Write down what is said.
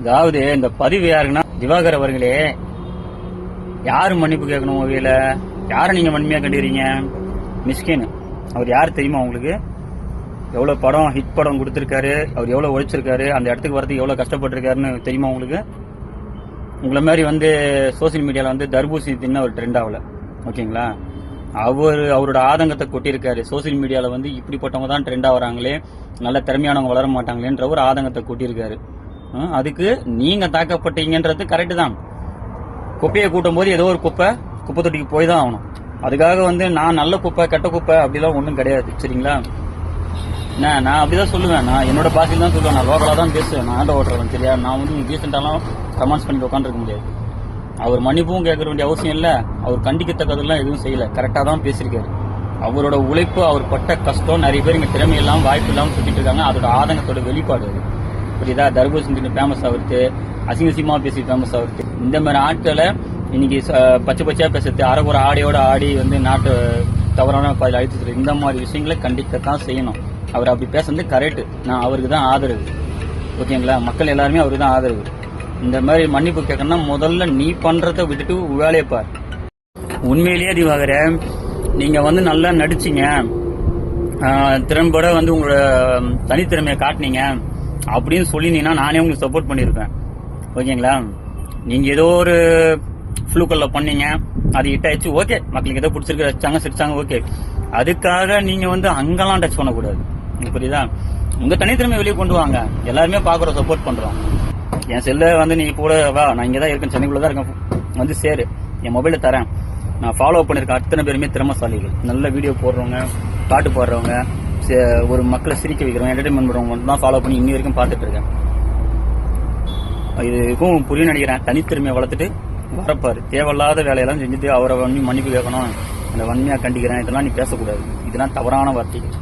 அதாவது இந்த பதிவு யாருங்கன்னா திவாகர் அவர்களே யாரு மன்னிப்பு கேட்கணும் வகையில யாரை நீங்க மன்மையாக கண்டுறீங்க மிஸ்கின் அவர் யார் தெரியுமா உங்களுக்கு? எவ்வளவு படம் ஹிட் படம் கொடுத்துருக்காரு அவர் எவ்வளவு உழைச்சிருக்காரு அந்த இடத்துக்கு வரதுக்கு எவ்வளவு கஷ்டப்பட்டிருக்காருன்னு தெரியுமா உங்களுக்கு? உங்களை மாதிரி வந்து சோசியல் மீடியாவில் வந்து தர்பூசணி தின்ன ஒரு ட்ரெண்ட் ஆகல. ஓகேங்களா? அவர் அவரோட ஆதங்கத்தை கொட்டியிருக்காரு. சோசியல் மீடியாவில் வந்து இப்படிப்பட்டவங்க தான் ட்ரெண்ட் ஆகிறாங்களே நல்ல திறமையானவங்க வளர மாட்டாங்களேன்ற ஒரு ஆதங்கத்தை கொட்டியிருக்காரு. அதுக்கு நீங்க தாக்கப்பட்டீங்கன்றது கரெக்டு தான். குப்பையை கூட்டும் போது ஏதோ ஒரு குப்பை குப்பை தொட்டிக்கு போய் தான் ஆகணும். அதுக்காக வந்து நான் நல்ல குப்பை கெட்ட குப்பை அப்படிலாம் ஒன்றும் கிடையாது சரிங்களா? என்ன நான் அப்படிதான் சொல்லுவேன். நான் என்னோட பாஷையில் தான் சொல்லுவேன். நான் லோக்கலாக தான் பேசுவேன். நான் ஆட்டோ ஓட்டுறேன் சரியா? நான் வந்து ரீசெண்டாலாம் கமெண்ட்ஸ் பண்ணி உட்காந்துருக்க முடியாது. அவர் மன்னிப்பும் கேட்க வேண்டிய அவசியம் இல்லை. அவர் கண்டிக்கத்தக்கதெல்லாம் எதுவும் செய்யலை. கரெக்டாக தான் பேசியிருக்காரு. அவரோட உழைப்பு அவர் பட்ட கஷ்டம் நிறைய பேர் இங்கே திறமை இல்லாமல் வாய்ப்பு இல்லாமல் சுற்றிட்டு இருக்காங்க. அதோட ஆதங்கத்தோட வெளிப்பாடு அது. புரியுதா தர்பூசணி ஃபேமஸ் ஆகுறது அசிங்கசியமா பேசி ஃபேமஸ் ஆகுறது இந்த மாதிரி ஆட்களை இன்னைக்கு ச- பச்சை பச்சையா பேசுறது அரைக்குற ஆடியோட ஆடி வந்து நாட்டு தவறான பாதையில் அழித்து இந்த மாதிரி விஷயங்களை கண்டிக்கத்தான் செய்யணும். அவர் அப்படி பேசுறது கரெக்ட் நான் அவருக்கு தான் ஆதரவு. ஓகேங்களா? மக்கள் எல்லாருமே அவருக்கு தான் ஆதரவு. இந்த மாதிரி மன்னிப்பு கேட்கணும்னா முதல்ல நீ பண்றதை விட்டுட்டு வேலையை பார். உண்மையிலேயே திவாகர நீங்க வந்து நல்லா நடிச்சீங்க. திறம்பட வந்து உங்களோட தனித்திறமையை காட்டினீங்க. அப்படின்னு சொல்லினீங்கன்னா நானே உங்களுக்கு சப்போர்ட் பண்ணியிருப்பேன். ஓகேங்களா? நீங்கள் ஏதோ ஒரு ஃப்ளூக்கல்ல பண்ணீங்க அது ஹிட் ஆயிடுச்சு ஓகே மக்களுக்கு ஏதோ பிடிச்சிருக்கு வச்சாங்க சிரிச்சாங்க ஓகே அதுக்காக நீங்கள் வந்து அங்கெல்லாம் டச் பண்ணக்கூடாது. புரியுதா? உங்க தனித்திறமை வெளியே கொண்டு வாங்க. எல்லாருமே பார்க்குறோம் சப்போர்ட் பண்ணுறோம் என் செல்ல வந்து நீ கூட வா. நான் இங்கே தான் இருக்கேன் சென்னைக்குள்ளே தான் இருக்கேன். வந்து சேரு. என் மொபைலை தரேன். நான் ஃபாலோ பண்ணியிருக்கேன் அத்தனை பேருமே திறமசாலிகள். நல்ல வீடியோ போடுறவங்க பாட்டு பாடுறவங்க ஒரு மக்களை சிரிக்க வைக்கிறவங்க என்டர்டைன்மெண்ட் பண்ணுறவங்க மட்டும் தான் ஃபாலோ பண்ணி இன்னி வரைக்கும் பார்த்துட்டு இருக்கேன். இதுக்கும் புரிய நினைக்கிறேன். தனித்திறமையை வளர்த்துட்டு வரப்பார். தேவையில்லாத வேலையெல்லாம் செஞ்சுட்டு அவரை வந்து மன்னிப்பு கேட்கணும். அந்த வன்மையாக கண்டிக்கிறேன். இதெல்லாம் நீ பேசக்கூடாது. இதெல்லாம் தவறான வார்த்தைகள்.